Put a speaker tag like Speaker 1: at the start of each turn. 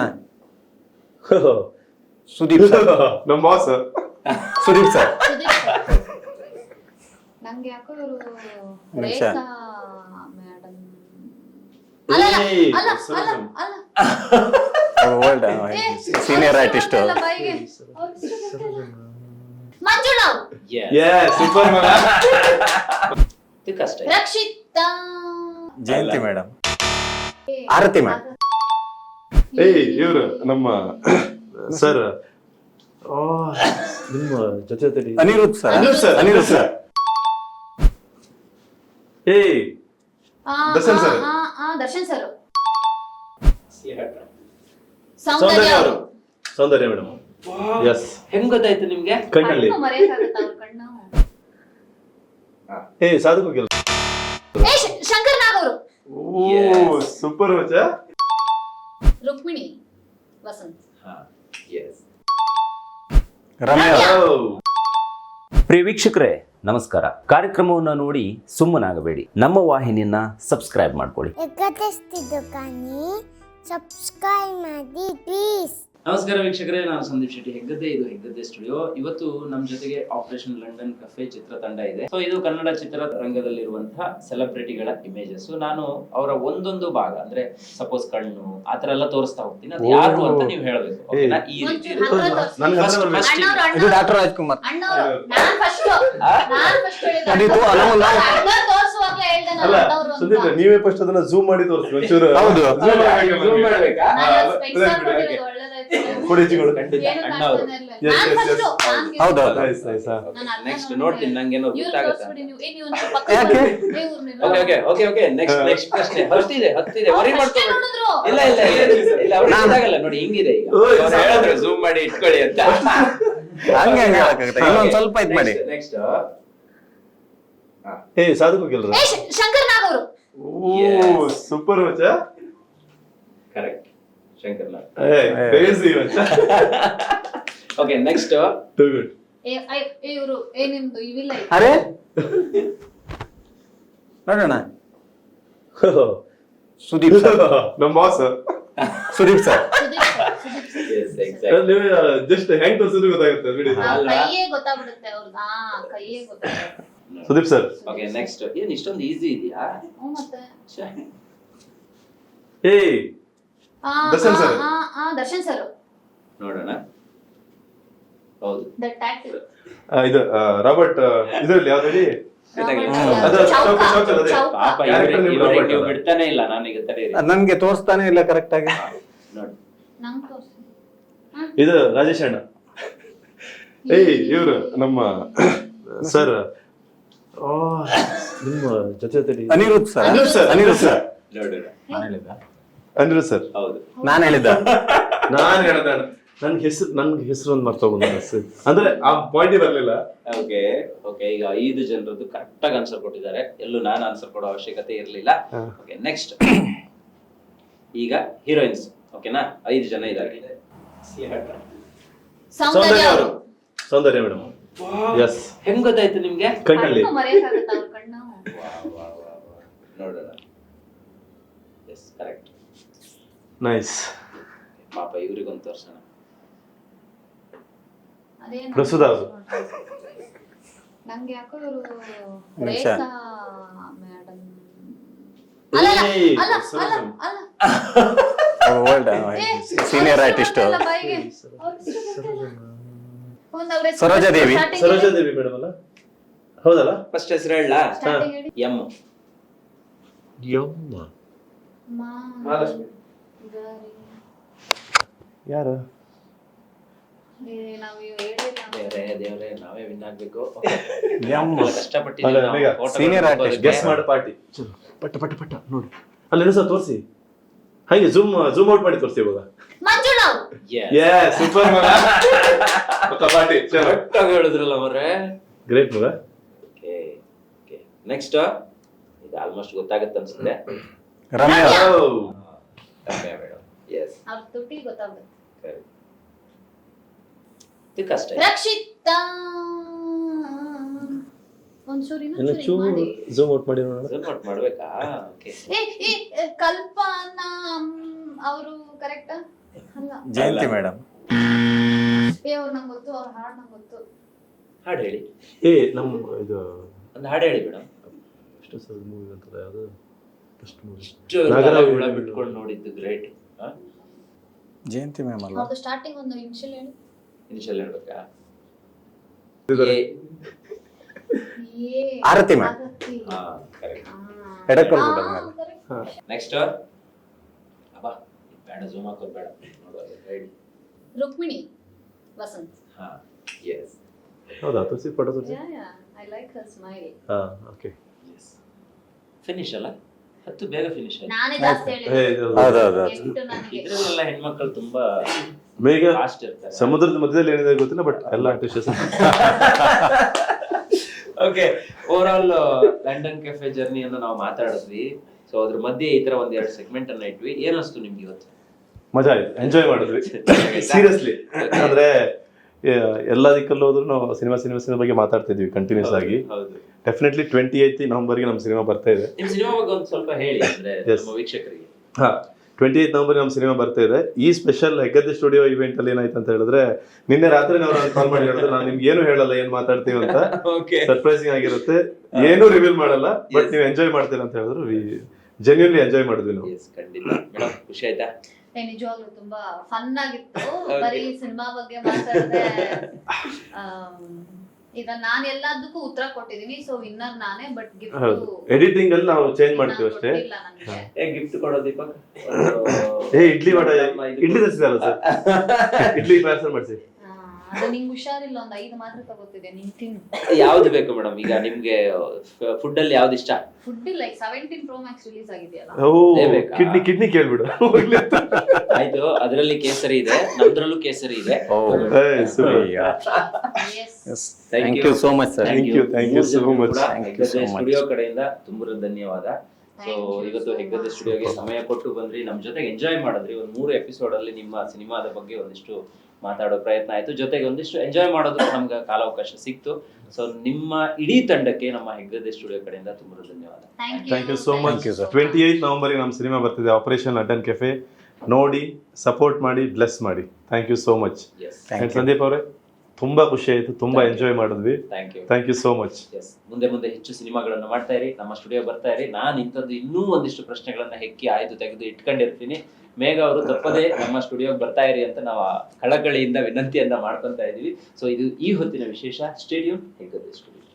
Speaker 1: ನೋಡೋಣ ಸುದೀಪ್ ಸರ್
Speaker 2: ನಮ್ಮ boss
Speaker 1: Sudeep sir.
Speaker 3: ನಂಗೆ ಯಾಕೋ ಇವರು
Speaker 1: ನಿಮಿಷ.
Speaker 3: ರೇಖಾ ಮೇಡಮ್ ಅಲ್ಲ
Speaker 2: ಏಯ್,
Speaker 1: ಓಲ್ಡ್ ಸೀನಿಯರ್ ಆರ್ಟಿಸ್ಟ್.
Speaker 3: ಮಂಜುಳಾ
Speaker 2: ಯೇ ಸೂಪರ್
Speaker 4: ಕಷ್ಟ
Speaker 3: ರಕ್ಷಿತಾ.
Speaker 1: ಜಯಂತಿ ಮೇಡಮ್ ಆರತಿ ಮೇಡಮ್
Speaker 2: ಏಯ್ ಇವ್ರು ನಮ್ಮ ಸರ್. ನಿಮ್ಮ ಜೊತೆ ಜೊತೆಲಿ
Speaker 1: Aniruddh sir.
Speaker 2: Aniruddh sir.
Speaker 1: Aniruddh sir.
Speaker 2: ಏಯ್.
Speaker 3: ಆ,
Speaker 2: ದರ್ಶನ್
Speaker 3: ಆ,
Speaker 2: ಸರ್.
Speaker 3: ಆ, ಆ, ದರ್ಶನ್ ಸರ್.
Speaker 2: ಸೌಂದರ್ಯ
Speaker 3: ಸೌಂದರ್ಯ
Speaker 2: ಅವರು.
Speaker 3: ಅವರು.
Speaker 2: ಸೌಂದರ್ಯ ಮೇಡಮ್. ಎಸ್
Speaker 4: ಹೆಂಗ್ ಗೊತ್ತಾಯ್ತು ನಿಮ್ಗೆ?
Speaker 2: ಕಣ್ಣಲ್ಲಿ.
Speaker 3: ಕಣ್ಣು ಮರೆಯಕ್ಕಾಗತ್ತ ಅವ್ರ ಕಣ್ಣು?
Speaker 2: ಏಯ್ ಸಾಧು ಕೆಲಸ
Speaker 3: ಏ ಶ- ಶಂಕರ್ ನಾಗ್ ಅವರು.
Speaker 2: ಓ ಸೂಪರ್ ಮಚ್ಚ
Speaker 3: ರುಕ್ಮಿಣಿ ವಸಂತ್.
Speaker 1: ರಮ್ಯಾ.
Speaker 5: ಪ್ರಿಯ ವೀಕ್ಷಕರೇ ನಮಸ್ಕಾರ. ಕಾರ್ಯಕ್ರಮವನ್ನು ನೋಡಿ ಸುಮ್ಮನಾಗಬೇಡಿ. ನಮ್ಮ ವಾಹಿನಿಯನ್ನ ಸಬ್ಸ್ಕ್ರೈಬ್ ಮಾಡ್ಕೊಳ್ಳಿ.
Speaker 6: ಸಬ್ಸ್ಕ್ರೈಬ್ ಮಾಡಿ ಪ್ಲೀಸ್
Speaker 4: ನಮಸ್ಕಾರ ವೀಕ್ಷಕರೇ ನಾನು ಸಂದೀಪ್ ಶೆಟ್ಟಿ. ಹೆಗ್ಗದ್ದೆ ಇದು ಹೆಗ್ಗದ್ದೆ ಸ್ಟುಡಿಯೋ. ಇವತ್ತು ನಮ್ಮ ಜೊತೆಗೆ ಆಪರೇಷನ್ ಲಂಡನ್ ಕಫೆ ಚಿತ್ರತಂಡ ಇದೆ. ಸೊ ಇದು ಕನ್ನಡ ಚಿತ್ರರಂಗದಲ್ಲಿರುವಂತಹ ಸೆಲೆಬ್ರಿಟಿಗಳ ಇಮೇಜಸ್ ನಾನು ಅವರ ಒಂದೊಂದು ಭಾಗ ಅಂದ್ರೆ ಸಪೋಸ್ ಕಣ್ಣು ಆತರ ಎಲ್ಲ ತೋರಿಸ್ತಾ ಹೋಗ್ತೀನಿ. ಅದು ಯಾರು ಅಂತ ನೀವು ಹೇಳ್ಬೇಕು. ಓಕೆನಾ? ಈ ರೀತಿ
Speaker 1: ಇದು ಡಾಕ್ಟರ್ ರಾಜ್ಕುಮಾರ್. ಅಲ್ಲ.
Speaker 2: ನೀವೇ ಫಸ್ಟ್ ಅದನ್ನ ಝೂಮ್ ಮಾಡಿ ತೋರಿಸಿ ಒಂಚೂರು.
Speaker 1: ಹೌದು.
Speaker 2: Zoom ಮಾಡ್ಬೇಕು
Speaker 4: Zoom
Speaker 2: ನಮ್ಗೆ.
Speaker 4: ಮಾಡ್ಬೇಕಾ?
Speaker 3: ನಾನು
Speaker 2: ಹಾ,
Speaker 3: specs
Speaker 2: ಅದೇ
Speaker 3: ಹಾಕ್ಬಿಟ್ಟಿರೋದು
Speaker 2: ಬಿಡಿ.
Speaker 3: ಒಳ್ಳೆದಾಯ್ತು.
Speaker 2: ಕೊಡಿ ಚಿಗುಳು.
Speaker 4: ಖಂಡಿತ ಅಣ್ಣ ಅವರು
Speaker 3: ಗೆದ್ದು.
Speaker 1: ಹೌದು.
Speaker 3: ನಾನು. ಅದ್ನ
Speaker 4: ನೆಕ್ಸ್ಟ್. ನೋಡ್ತೀನಿ ನಂಗೇನೋ ಗೊತ್ತಾಗುತ್ತೆ okay okay okay okay next next ಪ್ರಶ್ನೆ ಹತ್ತಿದೆ ಹತ್ತಿದೆ ವರಿ ಮಾಡ್ಕೋಬೇಡಿ. ಇಲ್ಲ ಇಲ್ಲ ಇಲ್ಲ ಅವ್ರು ಗೊತ್ತಾಗಲ್ಲ. ನೋಡಿ ಹಿಂಗಿದೆ ಈಗ. ಹೇಳಿದ್ರು ಝೂಮ್ ಮಾಡಿ ಇಟ್ಕೊಳ್ಳಿ ಅಂತ.
Speaker 1: ಹಂಗೆ ಹಂಗೆ ಹೇಳಕ್ಕಾಗುತ್ತೆ? ಇನ್ನೊಂದ್ ಸ್ವಲ್ಪ ಇದ್ ಮಾಡಿ.
Speaker 4: ನೆಕ್ಸ್ಟ್
Speaker 3: ಏ ಸಾಧು ಶಂಕರ್ ನಾಗ್ ಅವರು
Speaker 2: ಓ ಸೂಪರ್ ಮಚ್ಚ
Speaker 4: correct okay next
Speaker 2: to good
Speaker 3: ಏ, ಐ- ಏ, ಇವ್ರು ಏ ಇವಿಲ್ಲ.
Speaker 1: ಅರೆ? ನೋಡೋಣ. ಸುದೀಪ್ ಸರ್.
Speaker 2: ನಮ್ಮ ಬಾಸ್
Speaker 1: ಸುದೀಪ್ ಸರ್.
Speaker 2: ನೀವು ಜಸ್ಟ್ ಹೆಂಗ್ ತೋರಿಸಿದ್ರು ಗೊತ್ತಾಗುತ್ತೆ ಬಿಡಿ.
Speaker 3: ಕೈಯೇ ಗೊತ್ತಾಗ್ಬಿಡುತ್ತೆ ಅವ್ರದ್ದು ಹಾ ಕೈಯೇ ಗೊತ್ತಾಗುತ್ತೆ
Speaker 2: ಸುದೀಪ್ ಸರ್.
Speaker 4: ಓಕೆ ನೆಕ್ಸ್ಟ್ ಏನ್ ಇಷ್ಟೊಂದು ಈಸಿ ಇದೆಯಾ?
Speaker 3: ಮತ್ತೆ.
Speaker 2: ಏಯ್ ದರ್ಶನ್
Speaker 3: ಆ,
Speaker 2: ಸರ್.
Speaker 3: ದರ್ಶನ್ ಸರ್.
Speaker 4: ನೋಡೋಣ. ಹೌದು.
Speaker 3: ದಟ್ ಆಕ್ಟಿವ್
Speaker 2: ಇದು ರಾಬರ್ಟ್ ಇದರಲ್ಲಿ ಯಾವ್ದು
Speaker 4: ನಾನೀಗ
Speaker 1: ತೋರಿಸ್ತಾನೆ ಇಲ್ಲ ಕರೆಕ್ಟ್ ಆಗಿ?
Speaker 4: ನೋಡಿ.
Speaker 3: ನಂಗೆ ತೋರ್ಸಿ
Speaker 2: ಇದು ರಾಜೇಶ್ ಅಣ್ಣ. ಏಯ್ ಇವ್ರು ನಮ್ಮ ಸರ್. ನಿಮ್ಮ ಜೊತೆ ಜೊತೆ
Speaker 1: Aniruddh sir.
Speaker 2: Anirudh sir.
Speaker 1: Anirudh sir
Speaker 2: Aniruddh sir.
Speaker 4: ಹೌದು.
Speaker 1: ನಾನು ಹೇಳಿದ್ದ?
Speaker 2: ನಾನು ಹೇಳಿದ ನನ್. ಹೆಸರು ನನ್ ಹೆಸರು ಹೋಗೋಣ ಸರ್. ಅಂದ್ರೆ ಆ ಪಾಯಿಂಟ್ ಬರ್ಲಿಲ್ಲ.
Speaker 4: Okay okay. ಈಗ ಐದು ಜನರದ್ದು ಕರೆಕ್ಟ್ ಆಗಿ ಆನ್ಸರ್ ಕೊಟ್ಟಿದ್ದಾರೆ. ಎಲ್ಲೂ ನಾನು ಆನ್ಸರ್ ಕೊಡೋ ಅವಶ್ಯಕತೆ ಇರಲಿಲ್ಲ. ಓಕೆ ನೆಕ್ಸ್ಟ್ ಈಗ ಹೀರೋಯಿನ್ಸ್ ಓಕೆನಾ? ಐದು ಜನ ಇದ್ದಾರೆ.
Speaker 3: ಸೌಂದರ್ಯ
Speaker 2: ಸೌಂದರ್ಯ
Speaker 3: ಅವರು.
Speaker 2: ಅವರು. ಸೌಂದರ್ಯ ಮೇಡಮ್. ಎಸ್
Speaker 4: ಹೆಂಗ್ ಗೊತ್ತಾಯ್ತು ನಿಮ್ಗೆ?
Speaker 2: ಕಣ್ಣಲ್ಲಿ.
Speaker 4: ನೋಡೋಣ. ಎಸ್ ಕರೆಕ್ಟ್
Speaker 2: ನೈಸ್
Speaker 4: ಪಾಪ ಇವ್ರಿಗೊಂದು ತೋರ್ಸೋಣ
Speaker 3: ಅದೇನು
Speaker 2: ಪ್ರಸ್ತುತ ಅವರು.
Speaker 3: ನಂಗೆ ಯಾಕೋ ಇವರು
Speaker 1: ನಿಮಿಷ.
Speaker 3: ರೇಖಾ ಮೇಡಮ್ ಅಲ್ಲ ಅಲ್ಲ,
Speaker 2: ಏಯ್,
Speaker 3: ಅಲ್ಲ
Speaker 2: ಸರೋಜ.
Speaker 3: ಅಲ್ಲ ಅಲ್ಲ
Speaker 1: ಓಲ್ಡ್
Speaker 3: ಏ,
Speaker 1: ಸೀನಿಯರ್
Speaker 3: ಅವ್ರ
Speaker 1: ಆರ್ಟಿಸ್ಟ್
Speaker 3: ಹೆಸರು ಗೊತ್ತಿಲ್ಲ ಬಾಯಿಗೆ. ಅವ್ರ ಹೆಸರು ಗೊತ್ತಿಲ್ಲ. ಒಂದ್ ಅವ್ರ ಹೆಸರು
Speaker 1: ಸರೋಜಾದೇವಿ.
Speaker 3: starting ಹೇಳಿ.
Speaker 2: ದೇವಿ ಮೇಡಮ್ ಅಲ್ಲ ಹೌದಲ್ಲ
Speaker 4: ಫಸ್ಟ್ ಹೆಸರು ಹೇಳ
Speaker 3: Starting ಹೇಳಿ.
Speaker 4: ಎಂ
Speaker 2: ಮಹಾಲಕ್ಷ್ಮಿ. ಯಾರು? ಗೆಸ್ ಮಾಡು ಪಾರ್ಟಿ. ಪಟ್ಟ ಪಟ್ಟ ಪಟ್ಟ ನೋಡಿ. ಅಲ್ಲಿ ಸಹ ತೋರಿಸಿ. ಹಾಗೆ ಜೂಮ್ ಜೂಮ್ ಔಟ್ ಮಾಡಿ ತೋರಿಸಿ ಇವಾಗ. ಸೂಪರ್ ಪಾರ್ಟಿ
Speaker 4: ಹೇಳಿದ್ರಲ್ಲ ಅವರೇ
Speaker 2: ಗ್ರೇಟ್ ಮಗ
Speaker 4: ಓಕೆ ಓಕೆ ನೆಕ್ಸ್ಟ್ ಇದು ಆಲ್ಮೋಸ್ಟ್ ಗೊತ್ತಾಗುತ್ತೆ ಅನ್ಸುತ್ತೆ.
Speaker 1: ರಮ್ಯಾ.
Speaker 4: Yes
Speaker 2: Oh.
Speaker 3: ಅವ್ರ ತುಟಿ ಗೊತ್ತಾಗುತ್ತೆ
Speaker 4: ಇದು ಕಷ್ಟ ಇದೆ.
Speaker 3: ರಕ್ಷಿತಾ ಒಂಚೂರು
Speaker 2: ಇನ್ನು
Speaker 3: ಇನ್ನೊಂಚೂರು
Speaker 2: ಚೂ
Speaker 3: ಹಿಂಗ್ ಮಾಡಿ.
Speaker 2: ಜೂಮ್ ಔಟ್ ಮಾಡಿ ನೋಡೋಣ.
Speaker 4: Zoom out ಮಾಡ್ಬೇಕಾ? ಓಕೆ
Speaker 3: ಏ ಏ ಕಲ್ಪನಾ ಅವರು ಕರೆಕ್ಟಾ
Speaker 1: ಜಯಂತಿ ಮೇಡಮ್.
Speaker 3: ಏ ಅವ್ರು ನಂಗೆ ಗೊತ್ತು ಅವ್ರ ಹಾಡು ನಂಗೆ ಗೊತ್ತು.
Speaker 4: ಹಾಡು ಹೇಳಿ.
Speaker 2: ಏ ನಮ್ಮ ಇದು
Speaker 4: ಒಂದು ಹಾಡು ಹೇಳಿ ಮೇಡಮ್.
Speaker 2: ಎಷ್ಟು ಸಲ ಮೂವಿ ಅಂತದ ಯಾವುದು?
Speaker 4: ಬಿಟ್ಕೊಂಡು ನೋಡಿದ್ದು ಗ್ರೇಟ್
Speaker 1: ಜಯಂತಿ ಮ್ಯಾಮ್
Speaker 3: ಅಲ್ಲ ಸ್ಟಾರ್ಟಿಂಗ್ ಒಂದು ಇನಿಷಿಯಲ್ ಹೇಳಿ.
Speaker 4: ಇನಿಷಿಯಲ್ ಹೇಳ್ಬೇಕಾ
Speaker 1: ಆರತಿ
Speaker 3: ಮ್ಯಾಮ್
Speaker 4: ಹಾ, ಕರೆಕ್ಟ್
Speaker 3: ಆ,
Speaker 4: ನೆಕ್ಸ್ಟ್ ಅಬ್ಬಾ ಬೇಡ ಜೂಮ್ ಹಾಕೋದು ಬೇಡ. ನೋಡೋದು ಹೇಳಿ
Speaker 3: ರುಕ್ಮಿಣಿ ವಸಂತ್.
Speaker 4: ಹಾ ಎಸ್
Speaker 2: ಹೌದಾ Tulasi photo Tulasi?
Speaker 3: Yeah yeah I like her smile
Speaker 2: ಹಾ ಓಕೆ
Speaker 4: ಫಿನಿಶ್ ಅಲ್ಲ? ಹತ್ತು ಬೇಗ ಫಿನಿಶ್ ಆಯ್ತು.
Speaker 3: ನಾನೇ ಜಾಸ್ತಿ ನನಗೆ?
Speaker 4: ಇದ್ರಲ್ಲೆಲ್ಲ ಹೆಣ್ಮಕ್ಳು ತುಂಬಾ
Speaker 2: ಬೇಗ
Speaker 4: ಫಾಸ್ಟ್ ಇರ್ತಾರೆ.
Speaker 2: ಸಮುದ್ರದ ಮಧ್ಯದಲ್ಲಿ ಏನಿದೆ ಗೊತ್ತಿಲ್ಲ ಬಟ್ ಎಲ್ಲ artist
Speaker 4: okay overall London cafe journey ಅಂತ ನಾವು ಮಾತಾಡಿದ್ವಿ. ಸೊ ಅದ್ರ ಮಧ್ಯೆ ಈ ತರ ಒಂದ್ ಎರಡು ಸೆಗ್ಮೆಂಟ್ ಅನ್ನ ಇಟ್ವಿ. ಏನಿಸ್ತು ನಿಮ್ಗೆ ಇವತ್ತು?
Speaker 2: ಮಜಾ ಆಯ್ತು. ಎಂಜಾಯ್ ಮಾಡಿದ್ವಿ. ಸೀರಿಯಸ್ಲಿ ಅಂದ್ರೆ ಎಲ್ಲ ದಿಕ್ಕಲ್ಲಿ ಹೋದ್ರು ನಾವು ಸಿನಿಮಾ ಸಿನಿಮಾ ಸಿನಿಮಾ ಬಗ್ಗೆ ಮಾತಾಡ್ತಾ ಇದೀವಿ ಕಂಟಿನ್ಯೂಸ್ ಆಗಿ. ಡೆಫಿನೆಟ್ಲಿ ಟ್ವೆಂಟಿ ಏಯ್ತ್ ನವೆಂಬರ್ಗೆ ನಮ್ಮ ಸಿನಿಮಾ ಬರ್ತಾ ಇದೆ. ಹಾ ಟ್ವೆಂಟಿ ಏಯ್ತ್ ನವಂಬರ್ ನಮ್ಮ ಸಿನಿಮಾ ಬರ್ತಾ ಇದೆ. ಈ ಸ್ಪೆಷಲ್ ಹೆಗ್ಗದ್ದೆ ಸ್ಟುಡಿಯೋ ಇವೆಂಟ್ ಅಲ್ಲಿ ಏನಾಯ್ತು ಅಂತ ಹೇಳಿದ್ರೆ ನಿನ್ನೆ ರಾತ್ರಿ ನಾವು ಕಾಲ್ ಮಾಡಿ ಹೇಳಿದ್ರೆ ನಾನು ನಿಮ್ಗೆ ಏನು ಹೇಳಲ್ಲ ಏನ್ ಮಾತಾಡ್ತೀವಿ ಅಂತ. ಸರ್ಪ್ರೈಸಿಂಗ್ ಆಗಿರುತ್ತೆ. ಏನು ರಿವೀಲ್ ಮಾಡಲ್ಲ ಬಟ್. ನೀವು ಎಂಜಾಯ್ ಮಾಡ್ತೀರಾ ಅಂತ ಹೇಳಿದ್ರು. ಜೆನ್ಯೂನ್ಲಿ ಎಂಜಾಯ್ ಮಾಡಿದ್ವಿ ನಾವು.
Speaker 4: ಖುಷಿ ಆಯ್ತಾ?
Speaker 3: ನಿಜವಾಗ್ಲೂ ತುಂಬಾ ಫನ್ ಆಗಿತ್ತು. ಬರೀ ಸಿನಿಮಾ ಬಗ್ಗೆ ಮಾತಾಡಿದ್ರೆ ಈಗ ನಾನು ಎಲ್ಲದಕ್ಕೂ ಉತ್ತರ ಕೊಟ್ಟಿದೀನಿ ಸೊ ವಿನ್ನರ್ ನಾನೇ ಬಟ್ ಗಿಫ್ಟ್
Speaker 2: ಎಡಿಟಿಂಗ್ ಅಲ್ಲಿ ನಾವು ಚೇಂಜ್ ಮಾಡ್ತೀವಿ ಅಷ್ಟೇ.
Speaker 4: ಏ ಗಿಫ್ಟ್ ಕೊಡೋ ದೀಪಕ್?
Speaker 2: ಏ ಇಡ್ಲಿ ವಡ ಇಡ್ಲಿ ತರಿಸಿದಾರ ಸರ್? ಇಡ್ಲಿ ಪಾರ್ಸಲ್ ಮಾಡಿಸಿ.
Speaker 3: ನಿಂಗೆ ಹುಷಾರಿಲ್ಲ ಒಂದ್ ಐದು ಮಾತ್ರ ತಗೋತಿದ್ದೆ ನೀನ್ ತಿನ್ನು.
Speaker 4: ಯಾವ್ದು ಬೇಕು ಮೇಡಮ್? ಈಗ ನಿಮ್ಗೆ ಫುಡ್ ಅಲ್ಲಿ ಯಾವ್ದು ಇಷ್ಟ?
Speaker 3: ಫುಡ್ ಇಲ್ಲ ಈಗ ಸೆವೆಂಟೀನ್ ಪ್ರೋ ಮ್ಯಾಕ್ಸ್ ರಿಲೀಸ್ ಆಗಿದೆಯಲ್ಲ
Speaker 4: ಬೇಕಾ?
Speaker 2: ಕಿಡ್ನಿ ಕಿಡ್ನಿ ಕೇಳ್ಬಿಡು.
Speaker 4: ಆಯ್ತು ಅದರಲ್ಲಿ ಕೇಸರಿ ಇದೆ ನಮ್ದ್ರಲ್ಲೂ ಕೇಸರಿ ಇದೆ.
Speaker 2: ಏ, super.
Speaker 3: Yes
Speaker 1: thank you so much sir
Speaker 2: Thank you, thank you so much.
Speaker 1: Thank you so much.
Speaker 4: Studio ಕಡೆಯಿಂದ ತುಂಬಾ ಧನ್ಯವಾದ. ಸೊ
Speaker 3: Thank you
Speaker 4: ಇವತ್ತು
Speaker 3: so
Speaker 4: ಹೆಗ್ಗದೆ
Speaker 3: much.
Speaker 4: ಸ್ಟುಡಿಯೋಗೆ ಸಮಯ ಕೊಟ್ಟು ಬಂದ್ರಿ ನಮ್ ಜೊತೆಗೆ ಎಂಜಾಯ್ ಮಾಡಿದ್ರಿ. ಒಂದ್ ಮೂರು ಎಪಿಸೋಡ್ ಅಲ್ಲಿ ನಿಮ್ಮ ಸಿನಿಮಾದ ಬಗ್ಗೆ ಒಂದಿಷ್ಟು ಮಾತಾಡೋ ಪ್ರಯತ್ನ ಆಯ್ತು. ಜೊತೆಗೆ ಒಂದಿಷ್ಟು ಎಂಜಾಯ್ ಮಾಡೋದಕ್ಕೆ ನಮ್ಗೆ ಕಾಲಾವಕಾಶ ಸಿಕ್ತು. ಸೊ ನಿಮ್ಮ ಇಡೀ ತಂಡಕ್ಕೆ ನಮ್ಮ ಹೆಗ್ಗದೆ ಸ್ಟುಡಿಯೋ ಕಡೆಯಿಂದ ತುಂಬಾ ಧನ್ಯವಾದ.
Speaker 3: Thank
Speaker 2: thank you so much. Twenty eighth ನವೆಂಬರ್ಗೆ ನಮ್ಮ ಸಿನಿಮಾ ಬರ್ತಿದೆ. ಆಪರೇಷನ್ ಅಡ್ಡನ್ ಕೆಫೆ ನೋಡಿ ಸಪೋರ್ಟ್ ಮಾಡಿ ಬ್ಲೆಸ್ ಮಾಡಿ. Thank you so much. Sandeep ಅವರೇ ತುಂಬಾ ಖುಷಿ ಆಯ್ತು ತುಂಬಾ ಎಂಜಾಯ್ ಮಾಡಿದ್ವಿ.
Speaker 4: Thank you
Speaker 2: thank you so much
Speaker 4: yes ಮುಂದೆ ಮುಂದೆ ಹೆಚ್ಚು ಸಿನಿಮಾಗಳನ್ನ ಮಾಡ್ತಾ ಇರಿ ನಮ್ಮ ಸ್ಟುಡಿಯೋ ಬರ್ತಾ ಇರಿ. ನಾನು ಇಂಥದ್ದು ಇನ್ನೂ ಒಂದಿಷ್ಟು ಪ್ರಶ್ನೆಗಳನ್ನ ಹೆಕ್ಕಿ ಆಯ್ದು ತೆಗೆದು ಇಟ್ಕೊಂಡಿರ್ತೀನಿ. ಮೇಘ ಅವರು ತಪ್ಪದೇ ನಮ್ಮ ಸ್ಟುಡಿಯೋಗೆ ಬರ್ತಾ ಇರಿ ಅಂತ ನಾವು ಕಳಕಳಿಯಿಂದ ವಿನಂತಿಯನ್ನ ಮಾಡ್ಕೊತಾ ಇದೀವಿ. ಸೊ ಇದು ಈ ಹೊತ್ತಿನ ವಿಶೇಷ. Stadium Hegde studio